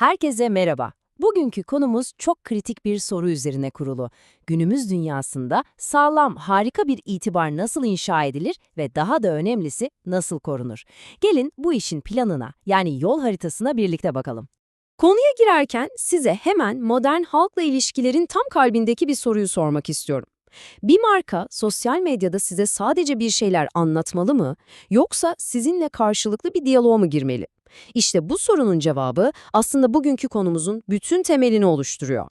Herkese merhaba. Bugünkü konumuz çok kritik bir soru üzerine kurulu. Günümüz dünyasında sağlam, harika bir itibar nasıl inşa edilir ve daha da önemlisi nasıl korunur? Gelin bu işin planına yani yol haritasına birlikte bakalım. Konuya girerken size hemen modern halkla ilişkilerin tam kalbindeki bir soruyu sormak istiyorum. Bir marka sosyal medyada size sadece bir şeyler anlatmalı mı yoksa sizinle karşılıklı bir diyaloğa mı girmeli? İşte bu sorunun cevabı aslında bugünkü konumuzun bütün temelini oluşturuyor.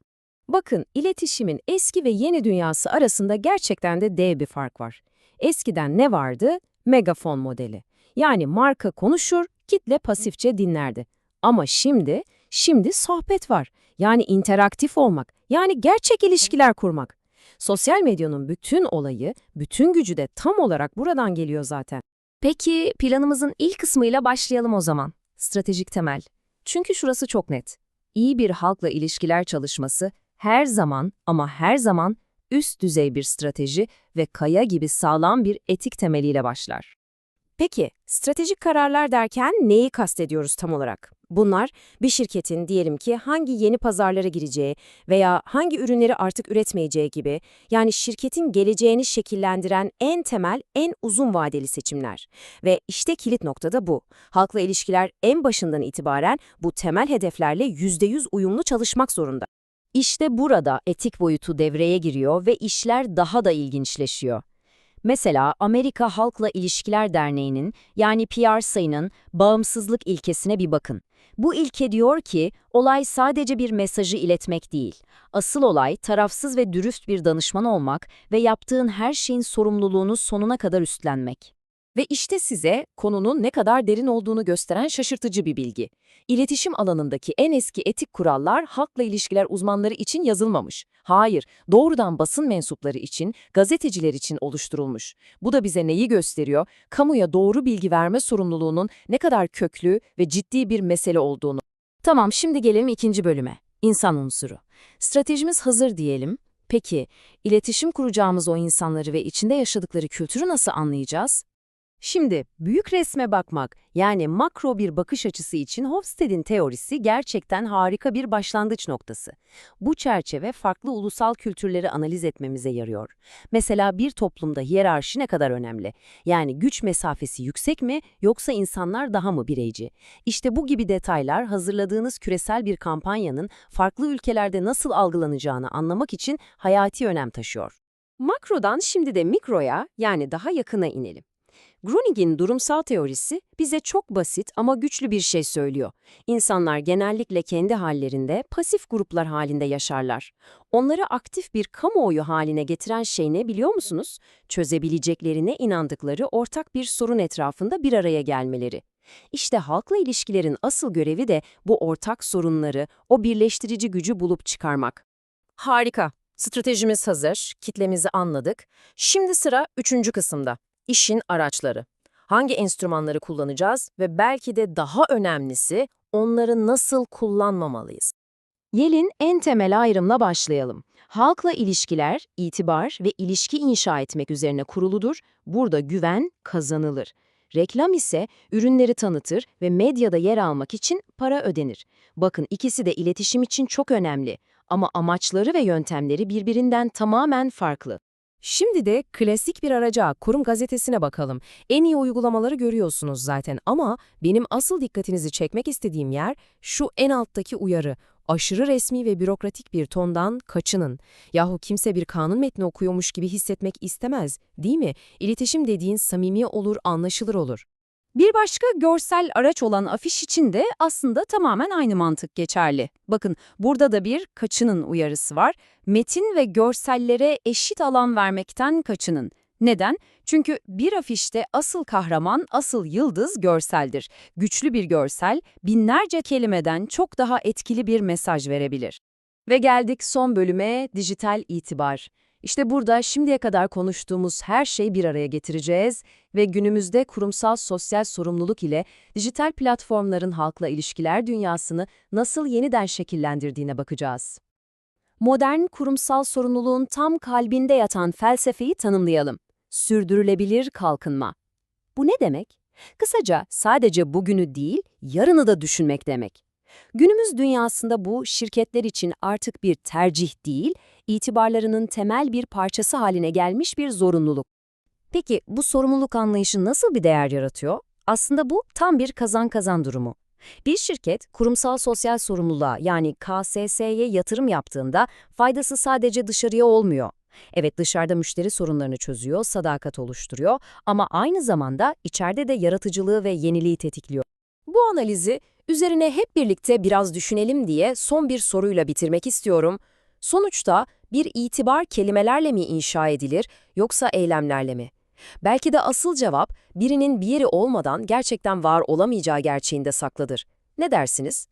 Bakın, iletişimin eski ve yeni dünyası arasında gerçekten de dev bir fark var. Eskiden ne vardı? Megafon modeli. Yani marka konuşur, kitle pasifçe dinlerdi. Ama şimdi, şimdi sohbet var. Yani interaktif olmak, yani gerçek ilişkiler kurmak. Sosyal medyanın bütün olayı, bütün gücü de tam olarak buradan geliyor zaten. Peki planımızın ilk kısmıyla başlayalım o zaman. Stratejik temel. Çünkü şurası çok net. İyi bir halkla ilişkiler çalışması her zaman ama her zaman üst düzey bir strateji ve kaya gibi sağlam bir etik temeliyle başlar. Peki, stratejik kararlar derken neyi kastediyoruz tam olarak? Bunlar, bir şirketin diyelim ki hangi yeni pazarlara gireceği veya hangi ürünleri artık üretmeyeceği gibi, yani şirketin geleceğini şekillendiren en temel, en uzun vadeli seçimler. Ve işte kilit nokta da bu. Halkla ilişkiler en başından itibaren bu temel hedeflerle %100 uyumlu çalışmak zorunda. İşte burada etik boyutu devreye giriyor ve işler daha da ilginçleşiyor. Mesela Amerika Halkla İlişkiler Derneği'nin yani PRSA'nın bağımsızlık ilkesine bir bakın. Bu ilke diyor ki, olay sadece bir mesajı iletmek değil. Asıl olay tarafsız ve dürüst bir danışman olmak ve yaptığın her şeyin sorumluluğunu sonuna kadar üstlenmek. Ve işte size konunun ne kadar derin olduğunu gösteren şaşırtıcı bir bilgi. İletişim alanındaki en eski etik kurallar halkla ilişkiler uzmanları için yazılmamış. Hayır, doğrudan basın mensupları için, gazeteciler için oluşturulmuş. Bu da bize neyi gösteriyor? Kamuya doğru bilgi verme sorumluluğunun ne kadar köklü ve ciddi bir mesele olduğunu. Tamam, şimdi gelelim ikinci bölüme. İnsan unsuru. Stratejimiz hazır diyelim. Peki, iletişim kuracağımız o insanları ve içinde yaşadıkları kültürü nasıl anlayacağız? Şimdi büyük resme bakmak yani makro bir bakış açısı için Hofstede'in teorisi gerçekten harika bir başlangıç noktası. Bu çerçeve farklı ulusal kültürleri analiz etmemize yarıyor. Mesela bir toplumda hiyerarşi ne kadar önemli? Yani güç mesafesi yüksek mi yoksa insanlar daha mı bireyci? İşte bu gibi detaylar hazırladığınız küresel bir kampanyanın farklı ülkelerde nasıl algılanacağını anlamak için hayati önem taşıyor. Makrodan şimdi de mikroya yani daha yakına inelim. Gruning'in durumsal teorisi bize çok basit ama güçlü bir şey söylüyor. İnsanlar genellikle kendi hallerinde pasif gruplar halinde yaşarlar. Onları aktif bir kamuoyu haline getiren şey ne biliyor musunuz? Çözebileceklerine inandıkları ortak bir sorun etrafında bir araya gelmeleri. İşte halkla ilişkilerin asıl görevi de bu ortak sorunları, o birleştirici gücü bulup çıkarmak. Harika. Stratejimiz hazır, kitlemizi anladık. Şimdi sıra üçüncü kısımda. İşin araçları. Hangi enstrümanları kullanacağız ve belki de daha önemlisi onları nasıl kullanmamalıyız? Yel'in en temel ayrımla başlayalım. Halkla ilişkiler, itibar ve ilişki inşa etmek üzerine kuruludur. Burada güven kazanılır. Reklam ise ürünleri tanıtır ve medyada yer almak için para ödenir. Bakın ikisi de iletişim için çok önemli ama amaçları ve yöntemleri birbirinden tamamen farklı. Şimdi de klasik bir araca, kurum gazetesine bakalım. En iyi uygulamaları görüyorsunuz zaten ama benim asıl dikkatinizi çekmek istediğim yer şu en alttaki uyarı. Aşırı resmi ve bürokratik bir tondan kaçının. Yahu kimse bir kanun metni okuyormuş gibi hissetmek istemez, değil mi? İletişim dediğin samimi olur, anlaşılır olur. Bir başka görsel araç olan afiş için de aslında tamamen aynı mantık geçerli. Bakın burada da bir kaçının uyarısı var. Metin ve görsellere eşit alan vermekten kaçının. Neden? Çünkü bir afişte asıl kahraman, asıl yıldız görseldir. Güçlü bir görsel, binlerce kelimeden çok daha etkili bir mesaj verebilir. Ve geldik son bölüme, dijital itibar. İşte burada şimdiye kadar konuştuğumuz her şeyi bir araya getireceğiz ve günümüzde kurumsal sosyal sorumluluk ile dijital platformların halkla ilişkiler dünyasını nasıl yeniden şekillendirdiğine bakacağız. Modern kurumsal sorumluluğun tam kalbinde yatan felsefeyi tanımlayalım. Sürdürülebilir kalkınma. Bu ne demek? Kısaca sadece bugünü değil, yarını da düşünmek demek. Günümüz dünyasında bu şirketler için artık bir tercih değil, itibarlarının temel bir parçası haline gelmiş bir zorunluluk. Peki bu sorumluluk anlayışı nasıl bir değer yaratıyor? Aslında bu tam bir kazan-kazan durumu. Bir şirket kurumsal sosyal sorumluluğa yani KSS'ye yatırım yaptığında faydası sadece dışarıya olmuyor. Evet dışarıda müşteri sorunlarını çözüyor, sadakat oluşturuyor ama aynı zamanda içeride de yaratıcılığı ve yeniliği tetikliyor. Bu analizi üzerine hep birlikte biraz düşünelim diye son bir soruyla bitirmek istiyorum. Sonuçta bir itibar kelimelerle mi inşa edilir yoksa eylemlerle mi? Belki de asıl cevap birinin bir yeri olmadan gerçekten var olamayacağı gerçeğinde saklıdır. Ne dersiniz?